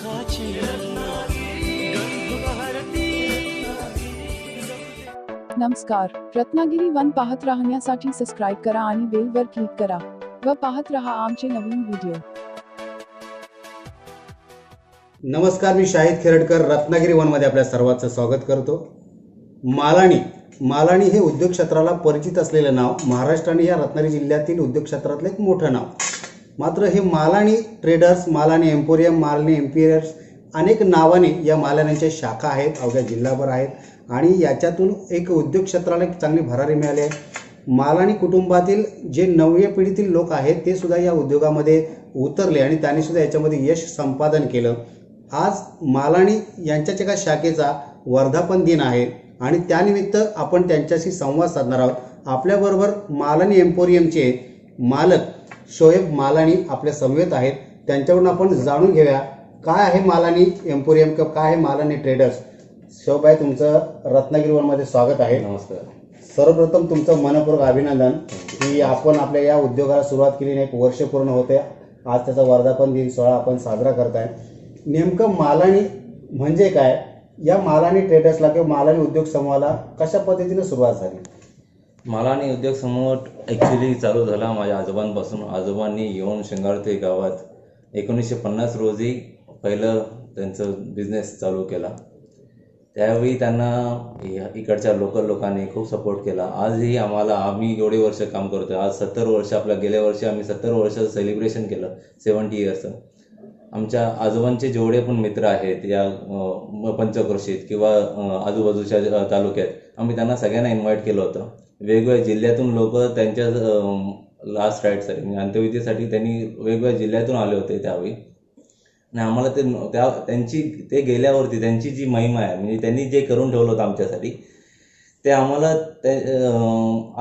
सुखाची नमस्कार. रत्नागिरी वन पाहत राहण्यासाठी सबस्क्राईब करा आणि बेल वर क्लिक करा व पाहत रहा आमचे नवीन व्हिडिओ नमस्कार मी शाहिद खेरडकर रत्नागिरी वनमध्ये आपल्या सर्वांचं स्वागत करतो. मालाणी मालाणी हे उद्योग क्षेत्राला परिचित असलेलं नाव महाराष्ट्र आणि या रत्नागिरी जिल्ह्यातील उद्योग क्षेत्रातलं एक मोठं नाव. मात्र हे मालाणी ट्रेडर्स मालाणी एम्पोरियम मालाणी एम्पिरियर्स अनेक नावाने या मालाण्यांच्या शाखा आहेत अवघ्या जिल्हाभर आहेत. आणि याच्यातून एक उद्योग क्षेत्राला एक चांगली भरारी मिळाली आहे. मालाणी कुटुंबातील जे नवव्या पिढीतील लोक आहेत ते सुद्धा या उद्योगामध्ये उतरले आणि त्यांनी सुद्धा याच्यामध्ये यश संपादन केलं. आज मालाणी यांच्याच एका शाखेचा वर्धापन दिन आहे आणि त्यानिमित्त आपण त्यांच्याशी संवाद साधणार आहोत. आपल्याबरोबर मालानी एम्पोरियमचे मालक शोएब मालानी आपल्या समवेत आहेत. त्यांच्याकडून आपण जाणून घेऊया काय आहे मालानी एम्पोरियम किंवा काय आहे मालानी ट्रेडर्स शोभाई तुमचं रत्नागिरी वनमध्ये स्वागत आहे. नमस्कार. सर्वप्रथम तुमचं मनपूर्वक अभिनंदन की आपण आपल्या या उद्योगाला सुरुवात केली आणि एक वर्ष पूर्ण होते. आज त्याचा वर्धापन दिन सोहळा आपण साजरा करताय. नेमकं मालाणी म्हणजे काय? या मालानी ट्रेडर्सला किंवा मालानी उद्योग समूहाला कशा पद्धतीने सुरुवात झाली? मला आणि उद्योग समूह ॲक्च्युली चालू झाला माझ्या आजोबांपासून. आजोबांनी येऊन शिंगाळते गावात. एकोणीसशे पन्नास रोजी पहिलं त्यांचं बिझनेस चालू केला. त्यावेळी त्यांना इकडच्या लोकल लोकांनी खूप सपोर्ट केला. आजही आम्हाला आम्ही एवढे वर्ष काम करतोय. आज सत्तर वर्ष आपल्या गेल्या वर्षी आम्ही सत्तर वर्षाचं सेलिब्रेशन केलं सेवन्टी इयर्सचं आमच्या आजोबांचे जेवढे पण मित्र आहेत या पंचक्रोशीत किंवा आजूबाजूच्या तालुक्यात आम्ही त्यांना सगळ्यांना इन्व्हाइट केलं होतं. वेगवेगळ्या जिल्ह्यातून लोक त्यांच्या लास्ट राईडसाठी म्हणजे अंत्यविधीसाठी त्यांनी वेगवेगळ्या जिल्ह्यातून आले होते त्यावेळी. आणि आम्हाला ते त्या त्यांची ते गेल्यावरती त्यांची जी महिमा आहे म्हणजे त्यांनी जे करून ठेवलं होतं आमच्यासाठी ते आम्हाला ते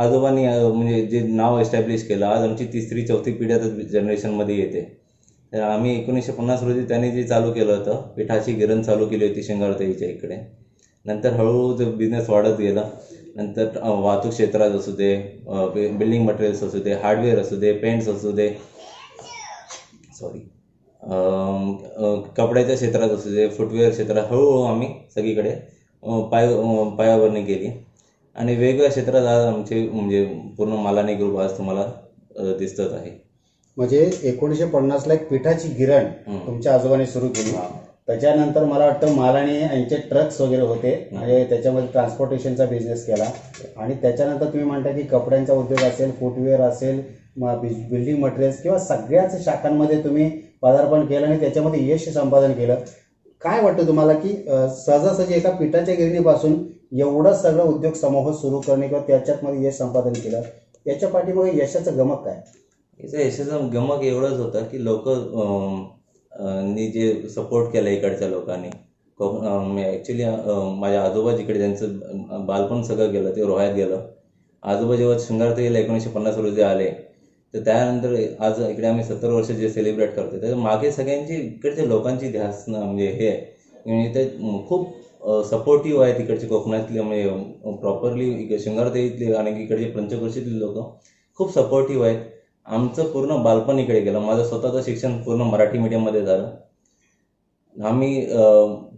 आजोबांनी म्हणजे जे नाव एस्टॅब्लिश केलं आज आमची तिसरी चौथी पिढी आता जनरेशनमध्ये येते. तर आम्ही एकोणीसशे पन्नास रोजी त्यांनी जे चालू केलं होतं पिठाची गिरण चालू केली होती शिंगारताईच्या इकडे. नंतर हळूहळू ते बिझनेस वाढत गेला. नंतर वाहतूक क्षेत्रात असू दे बिल्डिंग मटेरियल्स असू दे हार्डवेअर असू दे पेंट्स असू दे सॉरी कपड्याच्या क्षेत्रात असू दे फुटवेअर क्षेत्रात हळूहळू आम्ही सगळीकडे पाय अं, पायाभरणी केली आणि वेगवेगळ्या क्षेत्रात आज आमचे म्हणजे पूर्ण मालानी ग्रुप आज तुम्हाला दिसतच आहे म्हणजे एकोणीसशे पन्नासला एक पिठाची गिरण. तुमच्या आजोबांनी सुरू केली. त्याच्यानंतर मला वाटतं मालानी यांचे ट्रक्स वगैरे होते. म्हणजे त्याच्यामध्ये ट्रान्सपोर्टेशनचा बिझनेस केला. आणि त्याच्यानंतर तुम्ही म्हणता की कपड्यांचा उद्योग असेल फुटवेअर असेल बिल्डिंग मटेरियल्स किंवा सगळ्याच शाखांमध्ये तुम्ही पदार्पण केलं आणि त्याच्यामध्ये यश संपादन केलं. काय वाटतं तुम्हाला की सहजासहजी एका पिठाच्या गिरणीपासून एवढं सगळं उद्योग समूह सुरू करणे किंवा त्याच्यात यश संपादन केलं याच्या पाठीमागे यशाचं गमक काय? याचं यशाचं गमक एवढंच होतं की लोक नी जे सपोर्ट केला इकडच्या लोकांनी ॲक्च्युली माझ्या आजोबा जिकडे त्यांचं बालपण सगळं गेलं ते रोह्यात गेलं. आजोबा जेव्हा शृंगार येईल एकोणीसशे पन्नास रोजी आले. तर त्यानंतर आज इकडे आम्ही सत्तर वर्ष जे सेलिब्रेट करतो त्याच्यामागे सगळ्यांची इकडच्या लोकांची ध्यास म्हणजे हे आहे. म्हणजे ते खूप सपोर्टिव्ह आहे तिकडचे कोकणातले म्हणजे प्रॉपरली शृंगारतेतले आणि इकडचे पंचक्रोशीतले लोक खूप सपोर्टिव्ह आहेत. आमचं पूर्ण बालपण इकडे गेलं. माझं स्वतःचं शिक्षण पूर्ण मराठी मीडियममध्ये झालं. आम्ही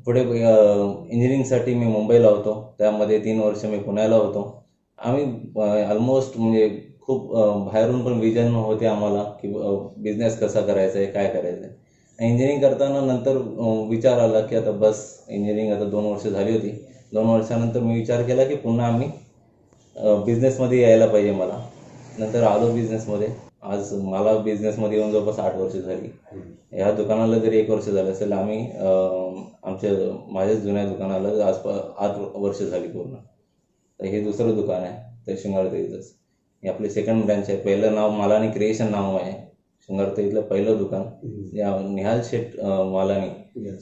पुढे इंजिनिअरिंगसाठी मी मुंबईला होतो. त्यामध्ये तीन वर्ष मी पुण्याला होतो. आम्ही ऑलमोस्ट म्हणजे खूप बाहेरून पण विजन होते आम्हाला की बिझनेस कसा करायचा आहे काय करायचं आहे इंजिनिअरिंग करताना नंतर विचार आला की आता बस इंजिनिअरिंग आता दोन वर्ष झाली होती. दोन वर्षानंतर मी विचार केला की पुन्हा आम्ही बिझनेसमध्ये यायला पाहिजे मला. नंतर आलो बिझनेसमध्ये आज मला बिझनेसमध्ये येऊन जवळपास आठ वर्ष झाली. ह्या दुकानाला जरी एक वर्ष झालं असेल आम्ही आमच्या माझ्याच जुन्या दुकानाला आसपास आठ वर्ष झाली पूर्ण. तर हे दुसरं दुकान आहे ते शृंगारताईचंच हे आपले सेकंड ब्रँच आहे. पहिलं नाव मालानी क्रिएशन नाव आहे. शृंगारताईतलं पहिलं दुकान. या निहाल शेठ मालानी.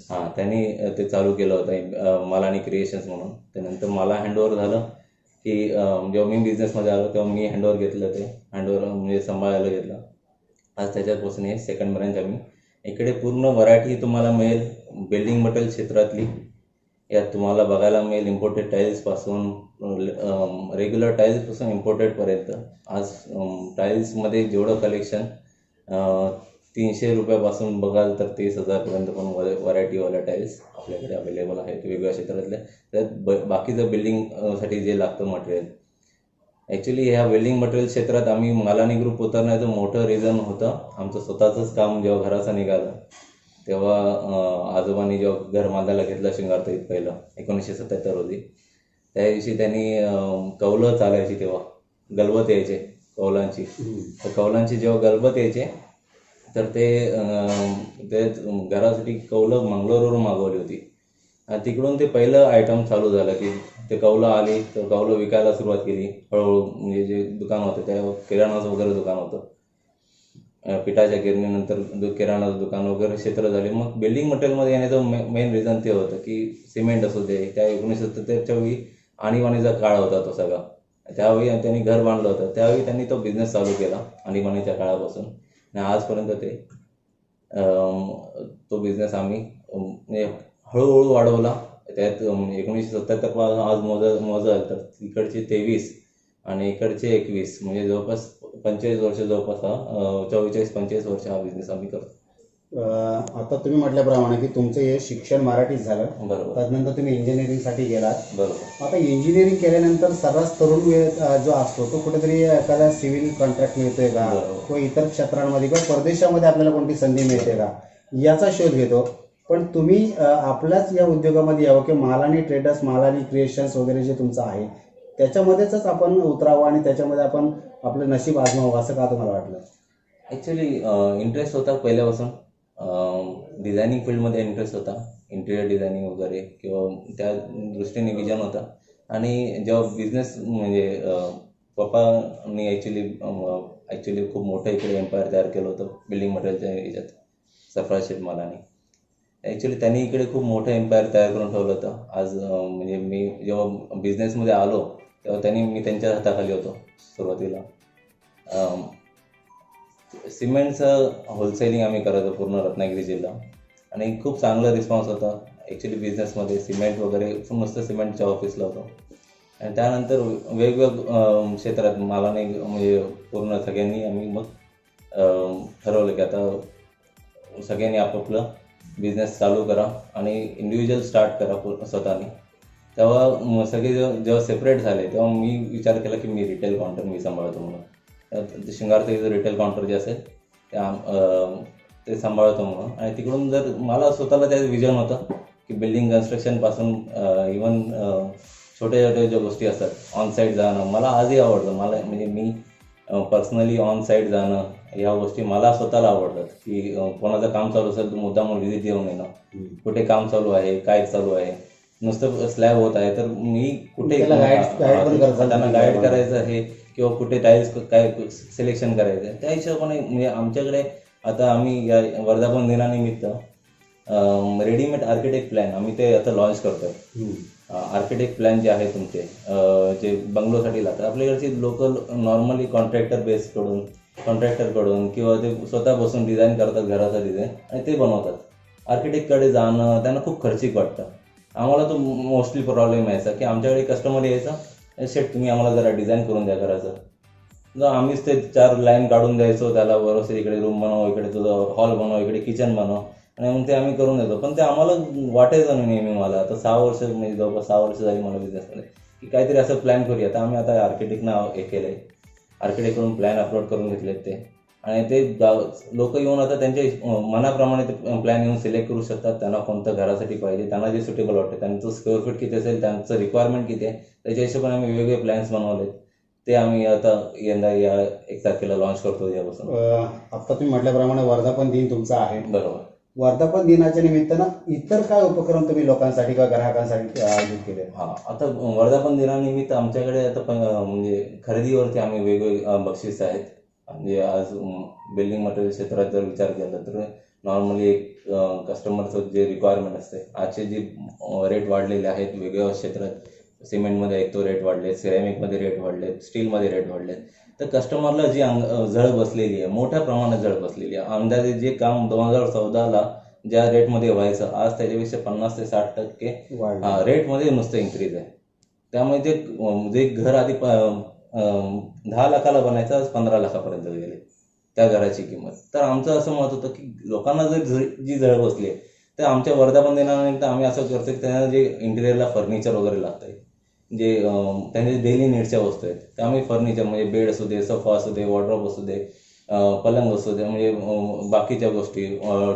हां त्यांनी ते चालू केलं होतं. मालानी क्रिएशन्स म्हणून. त्यानंतर मला हँडओव्हर झालं. की जेव्हा मी बिझनेसमध्ये आलो तेव्हा मी हँडओवर घेतलं ते. हँडओवर म्हणजे सांभाळायला घेतलं. आज त्याच्यापासून हे सेकंड ब्रँच आम्ही इकडे पूर्ण व्हरायटी तुम्हाला मिळेल बिल्डिंग मटेरियल क्षेत्रातली. यात तुम्हाला बघायला मिळेल इम्पोर्टेड टाईल्सपासून रेग्युलर टाईल्सपासून इम्पोर्टेडपर्यंत आज टाईल्समध्ये जेवढं कलेक्शन तीनशे रुपयापासून बघाल तर तीस हजारपर्यंत पण व्हरायटीवाल्या टाईल्स आपल्याकडे अवेलेबल आहेत. वेगवेगळ्या क्षेत्रातल्या. त्यात ब बाकीचं बिल्डिंगसाठी जे लागतं मटेरियल ॲक्च्युली ह्या वेल्डिंग मटेरियल क्षेत्रात आम्ही मालानी ग्रुप उतरण्याचं मोठं रिझन होतं. आमचं स्वतःचंच काम जेव्हा घराचं निघालं तेव्हा आजोबांनी जेव्हा घर बांधायला घेतलं शिंगारताईत पहिलं एकोणीसशे सत्याहत्तर रोजी. त्या दिवशी त्यांनी कौलं चालायची तेव्हा. गलबत यायचे कौलांची. तर कौलांची जेव्हा गलबत यायचे तर ते ते घरासाठी कौलं मंगलोरवरून मागवली होती. तिकडून ते पहिलं आयटम चालू झालं की ते कौलं आली तर कौलं विकायला सुरुवात केली. हळूहळू म्हणजे जे दुकान होतं त्या किराणाचं वगैरे दुकान होतं. पिठाच्या गिरणीनंतर दु- किराणाचं दुकान वगैरे क्षेत्र झाले. मग बिल्डिंग मटेरियलमध्ये येण्याचं मेन रिझन ते होतं की सिमेंट असू दे त्या एकोणीसशे सत्तरच्या वेळी आणीबाणीचा काळ होता तो सगळा. त्यावेळी त्यांनी घर बांधलं होतं. त्यावेळी त्यांनी तो बिझनेस चालू केला आणीबाणीच्या काळापासून. आणि आजपर्यंत ते तो बिझनेस आम्ही म्हणजे हळूहळू वाढवला. त्यात एकोणीसशे सत्त्याहत्तरपासून आज मोज मोजाल तर इकडचे तेवीस आणि इकडचे एकवीस म्हणजे जवळपास पंचेचाळीस वर्ष जवळपास हा चव्वेचाळीस पंचेचाळीस वर्ष हा बिझनेस आम्ही करतो. आता तुम्ही म्हटल्याप्रमाणे की तुमचं हे शिक्षण मराठीत झालं. बरोबर. त्यानंतर तुम्ही इंजिनिअरिंगसाठी गेलात. बरोबर. आता इंजिनिअरिंग केल्यानंतर सर्रास तरुण जो असतो तो कुठेतरी एखादा सिव्हिल कॉन्ट्रॅक्ट मिळतोय का? बरोबर. किंवा इतर क्षेत्रांमध्ये किंवा परदेशामध्ये आपल्याला कोणती संधी मिळते का? याचा शोध घेतो. पण तुम्ही अ, आपल्याच या उद्योगामध्ये यावं किंवा मालानी ट्रेडर्स मालानी क्रिएशन्स वगैरे जे तुमचं आहे त्याच्यामध्येच आपण उतरावं आणि त्याच्यामध्ये आपण आपलं नशीब आजमावं असं का तुम्हाला वाटलं? ॲक्च्युली इंटरेस्ट होता पहिल्यापासून. डिझायनिंग फील्डमध्ये इंटरेस्ट होता. इंटिरियर डिझायनिंग वगैरे किंवा त्या दृष्टीने विजन होता. आणि जेव्हा बिझनेस म्हणजे अं, पप्पांनी ॲक्च्युली ॲक्च्युली खूप मोठं इकडे एम्पायर तयार केलं होतं बिल्डिंग मटेरियलच्या याच्यात सरफराज शेठ ॲक्च्युली त्यांनी इकडे खूप मोठं एम्पायर तयार करून ठेवलं होतं. आज म्हणजे मी जेव्हा बिझनेसमध्ये आलो तेव्हा त्यांनी मी त्यांच्या हाताखाली होतो सुरुवातीला. सिमेंटचं होलसेलिंग आम्ही करायचो पूर्ण रत्नागिरी जिल्हा. आणि खूप चांगला रिस्पॉन्स होता. ॲक्च्युली बिझनेसमध्ये सिमेंट वगैरे मस्त सिमेंटच्या ऑफिसला होतो. आणि त्यानंतर वेगवेगळ्या क्षेत्रात मालाने म्हणजे पूर्ण सगळ्यांनी आम्ही मग ठरवलं की आता सगळ्यांनी आपापलं बिझनेस चालू करा आणि इंडिव्हिज्युअल स्टार्ट करा पूर्ण स्वतःने. तेव्हा सगळे जेव्हा जेव्हा सेपरेट झाले तेव्हा मी विचार केला की मी रिटेल काउंटर मी सांभाळतो म्हणून. शृंगारचं रिटेल काउंटर जे असेल ते आम- अं, ते सांभाळतो म्हणून आणि तिकडून जर मला स्वतःला त्याचं विजन होतं की बिल्डिंग कन्स्ट्रक्शनपासून इवन छोट्या छोट्या ज्या गोष्टी असतात ऑन साईड जाणं मला आजही आवडतं. मला म्हणजे मी पर्सनली ऑन साईड जाणं ह्या गोष्टी मला स्वतःला आवडतात. की कोणाचं काम चालू असेल तर मुद्दाम व्हिजिट देऊन येणं कुठे काम चालू आहे काय चालू आहे नुसतं स्लॅब होत आहे. तर मी कुठे त्यांना गाईड. करायचं आहे किंवा कुठे टाईल्स काय सिलेक्शन करायचं आहे त्या हिशोबाने म्हणजे आमच्याकडे आता आम्ही या वर्धापन दिनानिमित्त रेडीमेड आर्किटेक्ट प्लॅन आम्ही ते आता लॉन्च करतोय. आर्किटेक्ट प्लॅन जे आहे तुमचे जे बंगलोसाठी लागतात आपल्याकडचे लोकल नॉर्मली कॉन्ट्रॅक्टर बेस कडून कॉन्ट्रॅक्टरकडून किंवा ते स्वतः बसून डिझाईन करतात घराचा डिझाईन आणि ते बनवतात. आर्किटेक्टकडे जाणं त्यांना खूप खर्चिक वाटतं. आम्हाला तो मोस्टली प्रॉब्लेम यायचा की आमच्याकडे कस्टमर यायचा शेट तुम्ही आम्हाला जरा डिझाईन करून द्या घराचं. जर आम्हीच ते चार लाईन काढून द्यायचो त्याला व्यवस्थित इकडे रूम बनव इकडे तुझं हॉल बनव इकडे किचन बनव. आणि मग ते आम्ही करून देतो. पण ते आम्हाला वाटायचं नाही नेहमी मला. आता सहा वर्ष म्हणजे जवळपास सहा वर्ष झाली मला बिझनेसमध्ये की काहीतरी असं प्लॅन करूया. आता आम्ही आता आर्किटेक्टना हे केलं आहे आर्किटेक्टकडून प्लॅन अपलोड करून घेतलेत ते. आणि ते लोक येऊन आता त्यांच्या मनाप्रमाणे ते प्लॅन येऊन सिलेक्ट करू शकतात. त्यांना कोणतं घरासाठी पाहिजे त्यांना जे सुटेबल वाटतं त्यांचं स्क्वेअर फीट किती असेल त्यांचं रिक्वायरमेंट किती आहे त्याच्या हिशोबाने आम्ही वेगवेगळे प्लॅन्स बनवलेत. ते आम्ही आता यंदा या एक तारखेला लॉन्च करतो यापासून. आता तुम्ही म्हटल्याप्रमाणे वर्धापन दिन तुमचा आहे. बरोबर. वर्धापन दिनाच्या निमित्तानं इतर काय उपक्रम तुम्ही लोकांसाठी किंवा ग्राहकांसाठी आयोजित केले? हा आता वर्धापन दिनानिमित्त आमच्याकडे आता म्हणजे खरेदीवरती आम्ही वेगवेगळे बक्षीस आहेत. म्हणजे आज बिल्डिंग मटेरियल क्षेत्रात जर विचार केला तर नॉर्मली एक कस्टमरचं जे रिक्वायरमेंट असते आजचे जे रेट वाढलेले आहेत वेगवेगळ्या क्षेत्रात सिमेंटमध्ये एक तो रेट वाढले सिरॅमिकमध्ये रेट वाढले स्टीलमध्ये रेट वाढले तर कस्टमरला जी अंग झळ बसलेली आहे मोठ्या प्रमाणात झळ बसलेली आहे. अंदाजे जे काम दोन हजार चौदाला ज्या रेटमध्ये व्हायचं आज त्याच्यापेक्षा पन्नास ते साठ टक्के रेटमध्ये नुसतं इन्क्रीज आहे. त्यामुळे ते जे घर आधी दहा लाखाला बनायचं आज पंधरा लाखापर्यंत गेले. त्या घराची किंमत. तर आमचं असं मत होतं की लोकांना जर जी झळ बसली आहे तर आमच्या वर्धापन दिनानिमित्त आम्ही असं करतो की त्यांना जे इंटिरियरला फर्निचर वगैरे लागतं आहे जे त्यांचे डेली नीडच्या वस्तू आहेत त्या आम्ही फर्निचर म्हणजे बेड असू दे सोफा असू दे वॉर्ड्रॉप असू दे पलंग असू दे म्हणजे बाकीच्या गोष्टी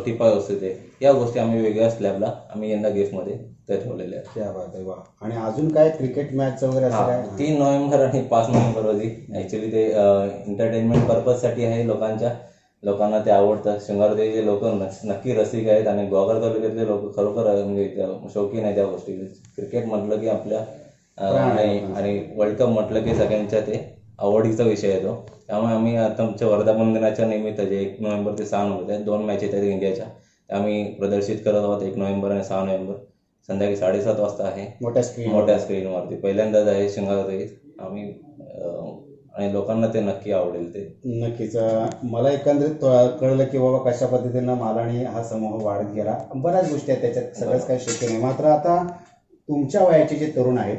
टिपाय असू दे या गोष्टी आम्ही वेगळ्या स्लॅबला आम्ही यंदा गिफ्टमध्ये त्या ठेवलेल्या आहेत. बात आहे वा. आणि अजून काय क्रिकेट मॅच वगैरे असं हा, काय? तीन नोव्हेंबर आणि पाच नोव्हेंबर रोजी. ऍक्च्युली ते एंटरटेनमेंट पर्पजसाठी आहे लोकांच्या. लोकांना ते आवडतं. शृंगारदेवीचे लोक नक्की रसिक आहेत आणि गोगर तालुक्यातले लोक खरोखर अं, म्हणजे त्या- शौकीन आहे त्या गोष्टी. क्रिकेट म्हटलं की आपल्या अं, प्राण आहे. आणि आणि वर्ल्ड कप म्हटलं की सगळ्यांच्या ते आवडीचा विषय येतो त्यामुळे आम्ही आता आमच्या वर्धापन दिनाच्या निमित्त जे एक नोव्हेंबर ते सहा नोव्हेंबर त्या दोन मॅच आहेत इंडियाच्या. त्या आम्ही प्रदर्शित करत आहोत एक नोव्हेंबर आणि सहा नोव्हेंबर. संध्याकाळी साडेसात वाजता आहे. मोठ्या स्क्रीन मोठ्या स्क्रीनवरती पहिल्यांदाच आहे शृंगारदेवीत आम्ही आणि लोकांना ते नक्की आवडेल ते. नक्कीच. मला एकंदरीत कळलं की बाबा कशा पद्धतीनं मालानी हा समूह वाढत गेला. बऱ्याच गोष्टी आहेत त्याच्यात. सगळंच काही शक्य नाही. मात्र आता तुमच्या वयाचे जे तरुण आहेत.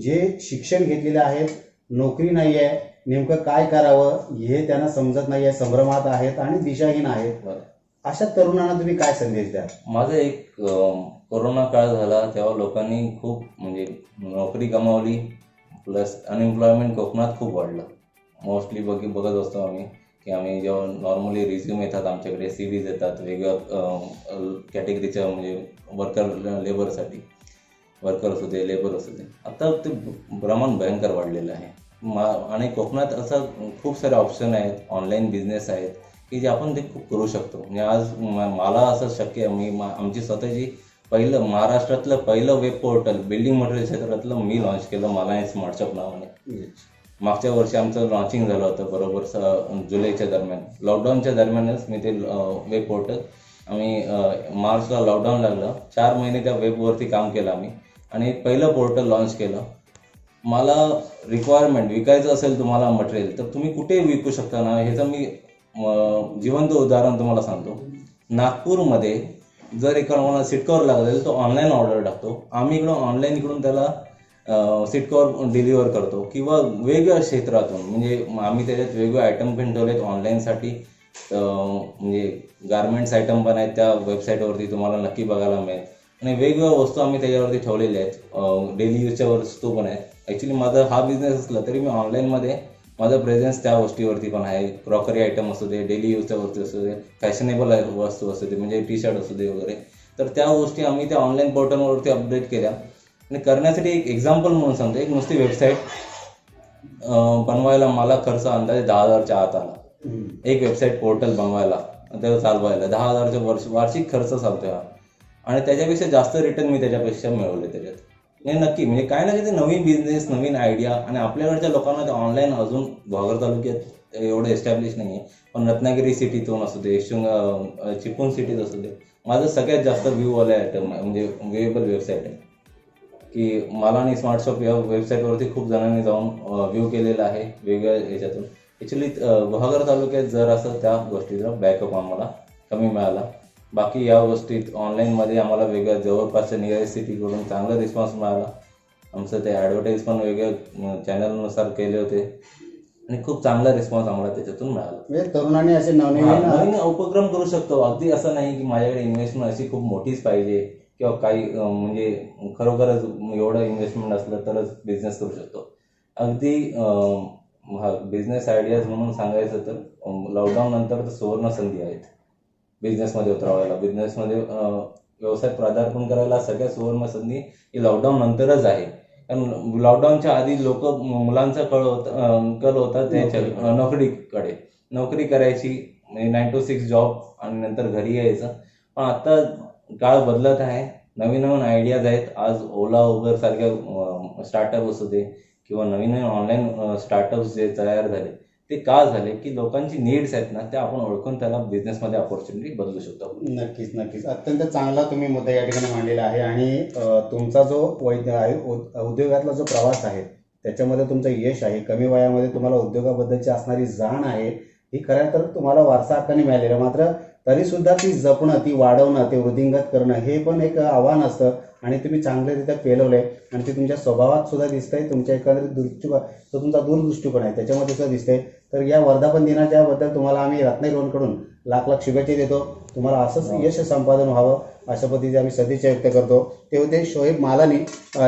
जे शिक्षण घेतलेले आहेत नोकरी नाही आहे नेमकं काय करावं हे त्यांना समजत नाही आहे संभ्रमात आहेत आणि दिशाहीन आहेत. अशा तरुणांना तुम्ही काय संदेश द्या माझं एक कोरोना काळ झाला तेव्हा लोकांनी खूप म्हणजे नोकरी कमावली प्लस अनएम्प्लॉयमेंट कोकणात खूप वाढलं. मोस्टली बघ बघत असतो आम्ही की आम्ही जेव्हा नॉर्मली रिझ्यूम येतात आमच्याकडे सी व्हीज येतात वेगळ्या कॅटेगरीच्या म्हणजे वर्कर लेबरसाठी वर्कर असू दे लेबर असू दे. आता ते प्रमाण भयंकर वाढलेलं आहे. मा आणि कोकणात असं खूप सारे ऑप्शन आहेत ऑनलाईन बिझनेस आहेत की जे आपण ते खूप करू शकतो. म्हणजे आज मला असं शक्य आहे मी मा- आमची स्वतःची पहिलं महाराष्ट्रातलं पहिलं वेब पोर्टल बिल्डिंग मटेरियल क्षेत्रातलं मी लॉन्च केलं मला स्मार्ट शॉप नावाने. मागच्या वर्षी आमचं लॉन्चिंग झालं होतं बरोबर स जुलैच्या दरम्यान. लॉकडाऊनच्या दरम्यानच मी ते वेब पोर्टल आम्ही मार्चला लॉकडाऊन लागलं. चार महिने त्या वेबवरती काम केलं आम्ही. आणि पहिलं पोर्टल लॉन्च केलं. मला रिक्वायरमेंट विकायचं असेल तुम्हाला मटेरियल तर तुम्ही कुठे विकू शकता ना ह्याचं मी जिवंत उदाहरण तुम्हाला सांगतो. नागपूरमध्ये जर एका सीट सिटकॉर लागेल तो ऑनलाईन ऑर्डर टाकतो. आम्ही इकडून ऑनलाईन इकडून त्याला सिटकॉर डिलिव्हर करतो. किंवा वेगळ्या क्षेत्रातून म्हणजे आम्ही त्याच्यात वेगवेगळे आयटम पण ठेवलेत ऑनलाईनसाठी म्हणजे गारमेंट्स आयटम पण आहेत त्या वेबसाईटवरती तुम्हाला नक्की बघायला मिळेल. आणि वेगवेगळ्या वस्तू आम्ही त्याच्यावरती ठेवलेल्या आहेत. डेली यूजच्या वस्तू पण आहेत. ॲक्च्युली माझा हा बिझनेस असला तरी मी ऑनलाईनमध्ये माझा प्रेझेन्स त्या गोष्टीवरती पण आहे. क्रॉकरी आयटम असू दे डेली यूजच्या वस्तू असू दे फॅशनेबल वस्तू असू दे म्हणजे टी शर्ट असू दे वगैरे. तर त्या गोष्टी आम्ही त्या ऑनलाईन पोर्टलवरती अपडेट केल्या. आणि करण्यासाठी एक एक्झाम्पल म्हणून सांगतो. एक नुसती वेबसाईट बनवायला मला खर्च अंदाजे दहा हजारच्या आत आला. एक वेबसाईट पोर्टल बनवायला त्याला चालवायला दहा हजारच्या वर्ष वार्षिक खर्च चालतोय हा. आणि त्याच्यापेक्षा जास्त रिटर्न मी त्याच्यापेक्षा मिळवले त्याच्यात. नाही नक्की. म्हणजे काय ना काही ते नवीन बिझनेस नवीन आयडिया आणि आपल्याकडच्या लोकांना ते ऑनलाईन अजून घोगर तालुक्यात एवढं एस्टॅब्लिश नाही आहे पण रत्नागिरी सिटीतून असू दे शिंग चिपळूण सिटीत असू दे माझं सगळ्यात जास्त व्ह्यूवाले आयटम आहे म्हणजे वेबल वेबसाईट आहे. की मला आणि स्मार्टशॉप या वेबसाईटवरती खूप जणांनी जाऊन व्ह्यू केलेला आहे वेगळ्या याच्यातून. ॲक्च्युली गुहागर तालुक्यात जर असं त्या गोष्टीचा बॅकअप आम्हाला कमी मिळाला बाकी या गोष्टीत ऑनलाईनमध्ये आम्हाला वेगळ्या जवळपासच्या नियर सिटीकडून चांगला रिस्पॉन्स मिळाला. आमचं ते ॲडव्हर्टाईज पण वेगळ्या चॅनलनुसार केले होते. आणि खूप चांगला रिस्पॉन्स आम्हाला त्याच्यातून मिळाला. म्हणजे तरुणांनी असे नवनवीन नवीन उपक्रम करू शकतो. अगदी असं नाही की माझ्याकडे इन्व्हेस्टमेंट अशी खूप मोठीच पाहिजे किंवा काही म्हणजे खरोखरच एवढं इन्व्हेस्टमेंट असलं तरच बिझनेस करू शकतो. अगदी बिझनेस आयडियाज म्हणून सांगायचं तर लॉकडाऊन नंतर तर सुवर्ण संधी आहेत. बिझनेसमध्ये उतरवायला बिझनेसमध्ये व्यवसाय पदार्पण करायला सगळ्यात सुवर्ण संधी ही लॉकडाऊन नंतरच आहे. कारण लॉकडाऊनच्या आधी लोक मुलांचा कळ होता कल होता त्याच्या नोकरीकडे. नोकरी करायची नाईन टू सिक्स जॉब आणि नंतर घरी यायचं. पण आता काळ बदलत आहे. नवीन नवीन आयडियाज आहेत. आज ओला उबर सारख्या स्टार्टअप असू दे किंवा नवीन नवीन ऑनलाईन स्टार्टअप्स जे तयार झाले. ते का झाले की लोकांची नीड्स आहेत ना त्या आपण ओळखून त्याला बिझनेसमध्ये ऑपॉर्च्युनिटी बदलू शकतो. नक्कीच नक्कीच. अत्यंत चांगला तुम्ही मुद्दा या ठिकाणी मांडलेला आहे आणि तुमचा जो वैद्य आहे उद्योगातला जो प्रवास आहे त्याच्यामध्ये तुमचं यश आहे. कमी वयामध्ये तुम्हाला उद्योगाबद्दलची असणारी जाण आहे. ही खऱ्या तर तुम्हाला वारसा हक्काने मिळालेला मात्र तरी सुद्धा ती जपणं ती वाढवणं ते वृद्धिंगत करणं हे पण एक आव्हान असतं. आणि तुम्ही चांगल्यारीत्या पेलवलंय आणि ते तुमच्या स्वभावात सुद्धा दिसतंय. तुमच्या एकंदरीत दृष्टिकोन जो तुमचा दूरदृष्टिकोन आहे. त्याच्यामध्ये सुद्धा दिसतंय. तर या वर्धापन दिनाच्या बद्दल तुम्हाला आम्ही रत्नागिरी कडून लाख लाख शुभेच्छा देतो. तुम्हाला असंच यश संपादन व्हावं अशा पद्धतीचे आम्ही सदिच्छा व्यक्त करतो. ते होते शोएब मालानी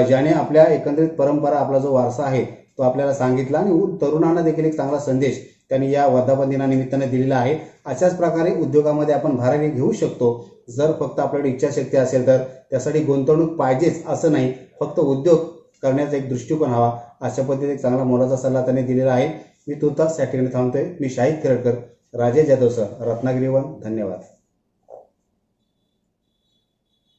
ज्याने आपल्या एकंदरीत परंपरा आपला जो वारसा आहे तो आपल्याला सांगितला. आणि उ- तरुणांना देखील एक चांगला संदेश त्यांनी या वर्धापन दिनानिमित्ताने दिलेला आहे. अशाच प्रकारे उद्योगामध्ये आपण भाराने घेऊ शकतो. जर फक्त आपल्याकडे इच्छाशक्ती असेल तर त्यासाठी गुंतवणूक पाहिजेच असं नाही. फक्त उद्योग करण्याचा एक दृष्टिकोन हवा. अशा पद्धतीने एक चांगला मोलाचा सल्ला त्यांनी दिलेला आहे. मी तुर्तास या ठिकाणी थांबतोय. मी शाहिद खेळकर राजेश जाधव सर रत्नागिरीवर धन्यवाद.